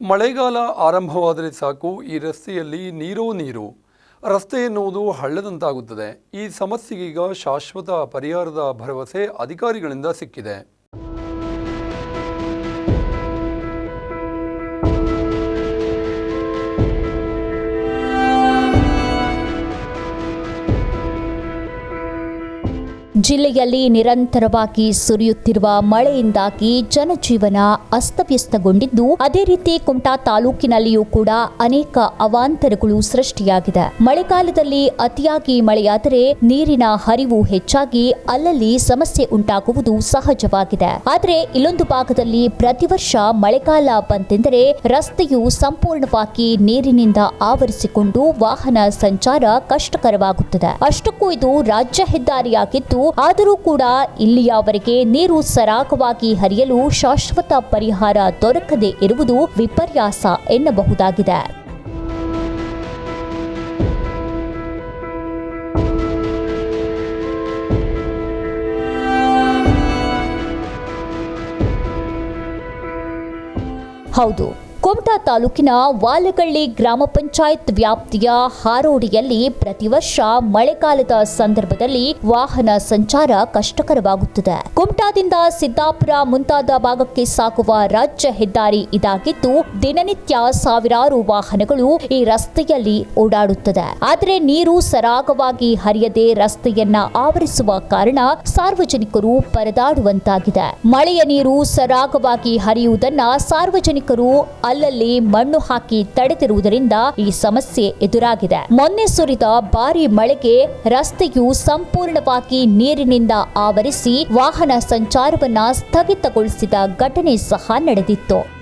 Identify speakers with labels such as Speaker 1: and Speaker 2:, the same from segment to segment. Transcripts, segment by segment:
Speaker 1: ಮಳೆಗಾಲ ಆರಂಭವಾದರೆ ಸಾಕು, ಈ ರಸ್ತೆಯಲ್ಲಿ ನೀರೋ ನೀರು. ರಸ್ತೆ ಎನ್ನುವುದು ಹಳ್ಳದಂತಾಗುತ್ತದೆ. ಈ ಸಮಸ್ಯೆಗೀಗ ಶಾಶ್ವತ ಪರಿಹಾರದ ಭರವಸೆ ಅಧಿಕಾರಿಗಳಿಂದ ಸಿಕ್ಕಿದೆ.
Speaker 2: ಜಿಲ್ಲೆಯಲ್ಲಿ ನಿರಂತರವಾಗಿ ಸುರಿಯುತ್ತಿರುವ ಮಳೆಯಿಂದಾಗಿ ಜನಜೀವನ ಅಸ್ತವ್ಯಸ್ತಗೊಂಡಿದ್ದು, ಅದೇ ರೀತಿ ಕುಮಟಾ ತಾಲೂಕಿನಲ್ಲಿಯೂ ಕೂಡ ಅನೇಕ ಅವಾಂತರಗಳು ಸೃಷ್ಟಿಯಾಗಿದೆ. ಮಳೆಗಾಲದಲ್ಲಿ ಅತಿಯಾಗಿ ಮಳೆಯಾದರೆ ನೀರಿನ ಹರಿವು ಹೆಚ್ಚಾಗಿ ಅಲ್ಲಲ್ಲಿ ಸಮಸ್ಯೆ ಉಂಟಾಗುವುದು ಸಹಜವಾಗಿದೆ. ಆದರೆ ಇಲ್ಲೊಂದು ಭಾಗದಲ್ಲಿ ಪ್ರತಿ ವರ್ಷ ಮಳೆಗಾಲ ಬಂತೆಂದರೆ ರಸ್ತೆಯು ಸಂಪೂರ್ಣವಾಗಿ ನೀರಿನಿಂದ ಆವರಿಸಿಕೊಂಡು ವಾಹನ ಸಂಚಾರ ಕಷ್ಟಕರವಾಗುತ್ತದೆ. ಅಷ್ಟಕ್ಕೂ ಇದು ರಾಜ್ಯ ಹೆದ್ದಾರಿಯಾಗಿದ್ದು ಆದರೂ ಕೂಡ ಇಲ್ಲಿಯವರೆಗೆ ನೀರು ಸರಾಗವಾಗಿ ಹರಿಯಲು ಶಾಶ್ವತ ಪರಿಹಾರ ದೊರಕದೇ ಇರುವುದು ವಿಪರ್ಯಾಸ ಎನ್ನಬಹುದಾಗಿದೆ. ಹೌದು. ಕುಮಟಾ ತಾಲೂಕಿನ ವಾಲಗಳ್ಳಿ ಗ್ರಾಮ ಪಂಚಾಯತ್ ವ್ಯಾಪ್ತಿಯ ಹಾರೋಡಿಯಲ್ಲಿ ಪ್ರತಿ ವರ್ಷ ಮಳೆಗಾಲದ ಸಂದರ್ಭದಲ್ಲಿ ವಾಹನ ಸಂಚಾರ ಕಷ್ಟಕರವಾಗುತ್ತದೆ. ಕುಮಟಾದಿಂದ ಸಿದ್ದಾಪುರ ಮುಂತಾದ ಭಾಗಕ್ಕೆ ಸಾಗುವ ರಾಜ್ಯ ಹೆದ್ದಾರಿ ಇದಾಗಿದ್ದು, ದಿನನಿತ್ಯ ಸಾವಿರಾರು ವಾಹನಗಳು ಈ ರಸ್ತೆಯಲ್ಲಿ ಓಡಾಡುತ್ತದೆ. ಆದರೆ ನೀರು ಸರಾಗವಾಗಿ ಹರಿಯದೆ ರಸ್ತೆಯನ್ನ ಆವರಿಸುವ ಕಾರಣ ಸಾರ್ವಜನಿಕರು ಪರದಾಡುವಂತಾಗಿದೆ. ಮಳೆಯ ನೀರು ಸರಾಗವಾಗಿ ಹರಿಯುವುದನ್ನ ಸಾರ್ವಜನಿಕರು ಅಲ್ಲಲ್ಲಿ ಮಣ್ಣು ಹಾಕಿ ತಡೆದಿರುವುದರಿಂದ ಈ ಸಮಸ್ಯೆ ಎದುರಾಗಿದೆ. ಮೊನ್ನೆ ಸುರಿದ ಭಾರಿ ಮಳೆಗೆ ರಸ್ತೆಯು ಸಂಪೂರ್ಣವಾಗಿ ನೀರಿನಿಂದ ಆವರಿಸಿ ವಾಹನ ಸಂಚಾರವನ್ನ ಸ್ಥಗಿತಗೊಳಿಸಿದ ಘಟನೆ ಸಹ ನಡೆದಿತ್ತು.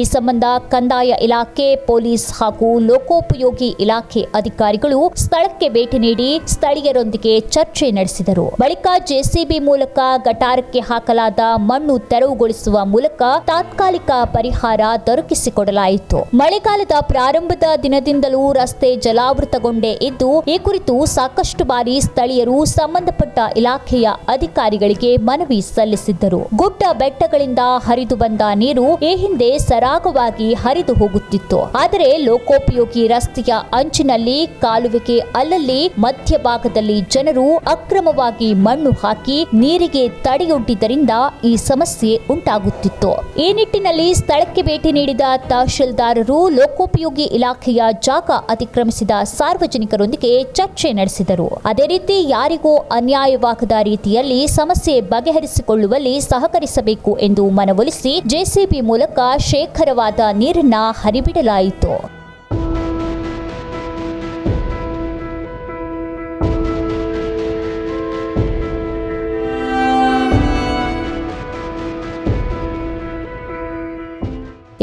Speaker 2: ಈ ಸಂಬಂಧ ಕಂದಾಯ ಇಲಾಖೆ, ಪೊಲೀಸ್ ಹಾಗೂ ಲೋಕೋಪಯೋಗಿ ಇಲಾಖೆ ಅಧಿಕಾರಿಗಳು ಸ್ಥಳಕ್ಕೆ ಭೇಟಿ ನೀಡಿ ಸ್ಥಳೀಯರೊಂದಿಗೆ ಚರ್ಚೆ ನಡೆಸಿದರು. ಬಳಿಕ ಜೆಸಿಬಿ ಮೂಲಕ ಗಟಾರಕ್ಕೆ ಹಾಕಲಾದ ಮಣ್ಣು ತೆರವುಗೊಳಿಸುವ ಮೂಲಕ ತಾತ್ಕಾಲಿಕ ಪರಿಹಾರ ದೊರಕಿಸಿಕೊಡಲಾಯಿತು. ಮಳೆಗಾಲದ ಪ್ರಾರಂಭದ ದಿನದಿಂದಲೂ ರಸ್ತೆ ಜಲಾವೃತಗೊಂಡೇ ಇದ್ದು, ಈ ಕುರಿತು ಸಾಕಷ್ಟು ಬಾರಿ ಸ್ಥಳೀಯರು ಸಂಬಂಧಪಟ್ಟ ಇಲಾಖೆಯ ಅಧಿಕಾರಿಗಳಿಗೆ ಮನವಿ ಸಲ್ಲಿಸಿದ್ದರು. ಗುಡ್ಡ ಬೆಟ್ಟಗಳಿಂದ ಹರಿದು ಬಂದ ನೀರು ಈ ಹಿಂದೆ ಸರಾಗವಾಗಿ ಹರಿದು ಹೋಗುತ್ತಿತ್ತು. ಆದರೆ ಲೋಕೋಪಯೋಗಿ ರಸ್ತೆಯ ಅಂಚಿನಲ್ಲಿ ಕಾಲುವೆಗೆ ಅಲ್ಲಲ್ಲಿ ಮಧ್ಯಭಾಗದಲ್ಲಿ ಜನರು ಅಕ್ರಮವಾಗಿ ಮಣ್ಣು ಹಾಕಿ ನೀರಿಗೆ ತಡೆಯೊಡ್ಡಿದ್ದರಿಂದ ಈ ಸಮಸ್ಯೆ ಉಂಟಾಗುತ್ತಿತ್ತು. ಈ ನಿಟ್ಟಿನಲ್ಲಿ ಸ್ಥಳಕ್ಕೆ ಭೇಟಿ ನೀಡಿದ ತಹಶೀಲ್ದಾರರು ಲೋಕೋಪಯೋಗಿ ಇಲಾಖೆಯ ಜಾಗ ಅತಿಕ್ರಮಿಸಿದ ಸಾರ್ವಜನಿಕರೊಂದಿಗೆ ಚರ್ಚೆ ನಡೆಸಿದರು. ಅದೇ ರೀತಿ ಯಾರಿಗೂ ಅನ್ಯಾಯವಾಗದ ರೀತಿಯಲ್ಲಿ ಸಮಸ್ಯೆ ಬಗೆಹರಿಸಿಕೊಳ್ಳುವಲ್ಲಿ ಸಹಕರಿಸಬೇಕು ಎಂದು ಮನವೊಲಿಸಿ ಜೆಸಿಬಿ ಮೂಲಕ ಶೇಖರವಾದ ನೀರನ್ನ ಹರಿಬಿಡಲಾಯಿತು.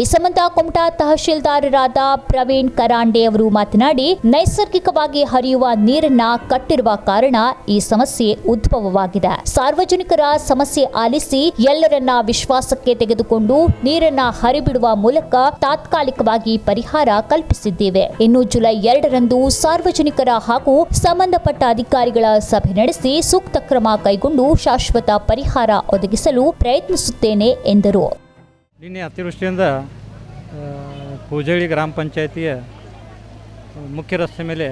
Speaker 2: ಈ ಸಂಬಂಧ ಕುಮಟಾ ತಹಶೀಲ್ದಾರರಾದ ಪ್ರವೀಣ್ ಕರಾಂಡೆ ಅವರು ಮಾತನಾಡಿ, ನೈಸರ್ಗಿಕವಾಗಿ ಹರಿಯುವ ನೀರನ್ನ ಕಟ್ಟಿರುವ ಕಾರಣ ಈ ಸಮಸ್ಯೆ ಉದ್ಭವವಾಗಿದೆ. ಸಾರ್ವಜನಿಕರ ಸಮಸ್ಯೆ ಆಲಿಸಿ ಎಲ್ಲರನ್ನ ವಿಶ್ವಾಸಕ್ಕೆ ತೆಗೆದುಕೊಂಡು ನೀರನ್ನ ಹರಿಬಿಡುವ ಮೂಲಕ ತಾತ್ಕಾಲಿಕವಾಗಿ ಪರಿಹಾರ ಕಲ್ಪಿಸಿದ್ದೇವೆ. ಇನ್ನು ಜುಲೈ ಎರಡರಂದು ಸಾರ್ವಜನಿಕರ ಹಾಗೂ ಸಂಬಂಧಪಟ್ಟ ಅಧಿಕಾರಿಗಳ ಸಭೆ ನಡೆಸಿ ಸೂಕ್ತ ಕ್ರಮ ಕೈಗೊಂಡು ಶಾಶ್ವತ ಪರಿಹಾರ ಒದಗಿಸಲು ಪ್ರಯತ್ನಿಸುತ್ತೇನೆ ಎಂದರು.
Speaker 3: ನಿನ್ನೆ ಅತಿವೃಷ್ಟಿಯಿಂದ ಪೂಜಳಿ ಗ್ರಾಮ ಪಂಚಾಯತಿಯ ಮುಖ್ಯ ರಸ್ತೆ ಮೇಲೆ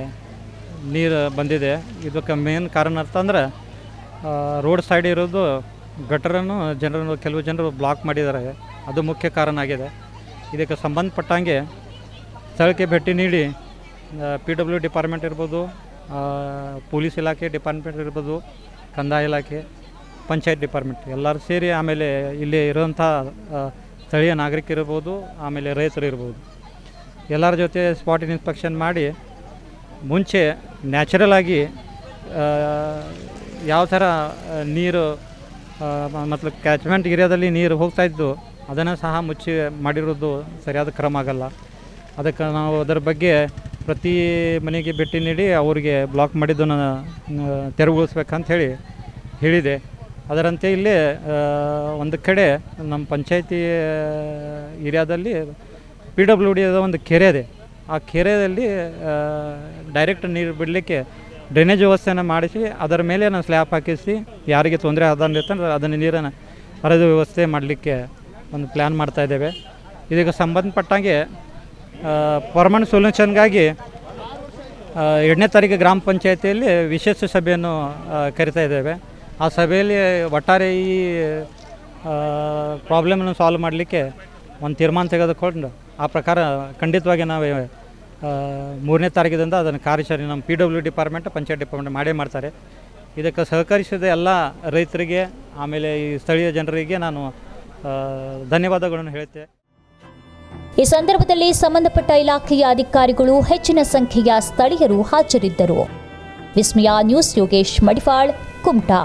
Speaker 3: ನೀರು ಬಂದಿದೆ. ಇದಕ್ಕೆ ಮೇನ್ ಕಾರಣ ಅಂತಂದ್ರೆ ರೋಡ್ ಸೈಡ್ ಇರೋದು ಗಟರನ್ನು ಜನರನ್ನು ಕೆಲವು ಜನರು ಬ್ಲಾಕ್ ಮಾಡಿದ್ದಾರೆ. ಅದು ಮುಖ್ಯ ಕಾರಣ ಆಗಿದೆ. ಇದಕ್ಕೆ ಸಂಬಂಧಪಟ್ಟಂಗೆ ಸ್ಥಳಕ್ಕೆ ಭೇಟಿ ನೀಡಿ ಪಿ ಡಬ್ಲ್ಯೂ ಡಿಪಾರ್ಟ್ಮೆಂಟ್ ಇರ್ಬೋದು ಪೊಲೀಸ್ ಇಲಾಖೆ ಡಿಪಾರ್ಟ್ಮೆಂಟ್ ಇರ್ಬೋದು ಕಂದಾಯ ಇಲಾಖೆ ಪಂಚಾಯತ್ ಡಿಪಾರ್ಟ್ಮೆಂಟ್ ಎಲ್ಲರೂ ಸೇರಿ ಆಮೇಲೆ ಇಲ್ಲಿ ಇರೋಂಥ ಆ, ಸ್ಥಳೀಯ ನಾಗರಿಕರಿರ್ಬೋದು ಆಮೇಲೆ ರೈತರು ಇರ್ಬೋದು. ಎಲ್ಲರ ಜೊತೆ ಸ್ಪಾಟ್ ಇನ್ಸ್ಪೆಕ್ಷನ್ ಮಾಡಿ, ಮುಂಚೆ ನ್ಯಾಚುರಲ್ ಆಗಿ ಯಾವ ಥರ ನೀರು ಮತ್ತು ಕ್ಯಾಚ್ಮೆಂಟ್ ಏರಿಯಾದಲ್ಲಿ ನೀರು ಹೋಗ್ತಾ ಇದ್ದು ಅದನ್ನು ಸಹ ಮುಚ್ಚಿ ಮಾಡಿರೋದು ಸರಿಯಾದ ಕ್ರಮ ಆಗಲ್ಲ. ಅದಕ್ಕೆ ನಾವು ಅದರ ಬಗ್ಗೆ ಪ್ರತಿ ಮನೆಗೆ ಭೇಟಿ ನೀಡಿ, ಅವರಿಗೆ ಬ್ಲಾಕ್ ಮಾಡಿದ್ದನ್ನು ತೆರವುಗೊಳಿಸ್ಬೇಕಂತ ಹೇಳಿ ಹೇಳಿದೆ. ಅದರಂತೆ ಇಲ್ಲಿ ಒಂದು ಕಡೆ ನಮ್ಮ ಪಂಚಾಯತಿ ಏರಿಯಾದಲ್ಲಿ ಪಿ ಡಬ್ಲ್ಯೂ ಡಿ ಒಂದು ಕೆರೆ ಇದೆ. ಆ ಕೆರೆಯಲ್ಲಿ ಡೈರೆಕ್ಟ್ ನೀರು ಬಿಡಲಿಕ್ಕೆ ಡ್ರೈನೇಜ್ ವ್ಯವಸ್ಥೆಯನ್ನು ಮಾಡಿಸಿ, ಅದರ ಮೇಲೆ ನಾವು ಸ್ಲ್ಯಾಪ್ ಹಾಕಿಸಿ, ಯಾರಿಗೆ ತೊಂದರೆ ಆದಂದ್ರೆ ಅದನ್ನು ನೀರನ್ನು ಹರಿದು ವ್ಯವಸ್ಥೆ ಮಾಡಲಿಕ್ಕೆ ಒಂದು ಪ್ಲ್ಯಾನ್ ಮಾಡ್ತಾ ಇದ್ದೇವೆ. ಇದಕ್ಕೆ ಸಂಬಂಧಪಟ್ಟಂಗೆ ಪರ್ಮನೆಂಟ್ ಸೊಲ್ಯೂಷನ್ಗಾಗಿ ಎರಡನೇ ತಾರೀಕು ಗ್ರಾಮ ಪಂಚಾಯತಿಯಲ್ಲಿ ವಿಶೇಷ ಸಭೆಯನ್ನು ಕರಿತಾ ಇದ್ದೇವೆ. ಆ ಸಭೆಯಲ್ಲಿ ಒಟ್ಟಾರೆ ಈ ಪ್ರಾಬ್ಲಮನ್ನು ಸಾಲ್ವ್ ಮಾಡಲಿಕ್ಕೆ ಒಂದು ತೀರ್ಮಾನ ತೆಗೆದುಕೊಂಡು ಆ ಪ್ರಕಾರ ಖಂಡಿತವಾಗಿ ನಾವು ಮೂರನೇ ತಾರೀಕಿನಿಂದ ಅದನ್ನು ಕಾರ್ಯಾಚರಣೆ ನಮ್ಮ P W department panchayat department ಮಾಡೇ ಮಾಡ್ತಾರೆ. ಇದಕ್ಕೆ ಸಹಕರಿಸಿದ ಎಲ್ಲ ರೈತರಿಗೆ, ಆಮೇಲೆ ಈ ಸ್ಥಳೀಯ ಜನರಿಗೆ ನಾನು ಧನ್ಯವಾದಗಳನ್ನು ಹೇಳ್ತೇನೆ
Speaker 2: ಈ ಸಂದರ್ಭದಲ್ಲಿ ಸಂಬಂಧಪಟ್ಟ ಇಲಾಖೆಯ ಅಧಿಕಾರಿಗಳು ಹೆಚ್ಚಿನ ಸಂಖ್ಯೆಯ ಸ್ಥಳೀಯರು ಹಾಜರಿದ್ದರು. ವಿಸ್ಮಯ ನ್ಯೂಸ್ ಯೋಗೇಶ್ ಮಡಿಫಾಳ್ ಕುಮಟಾ.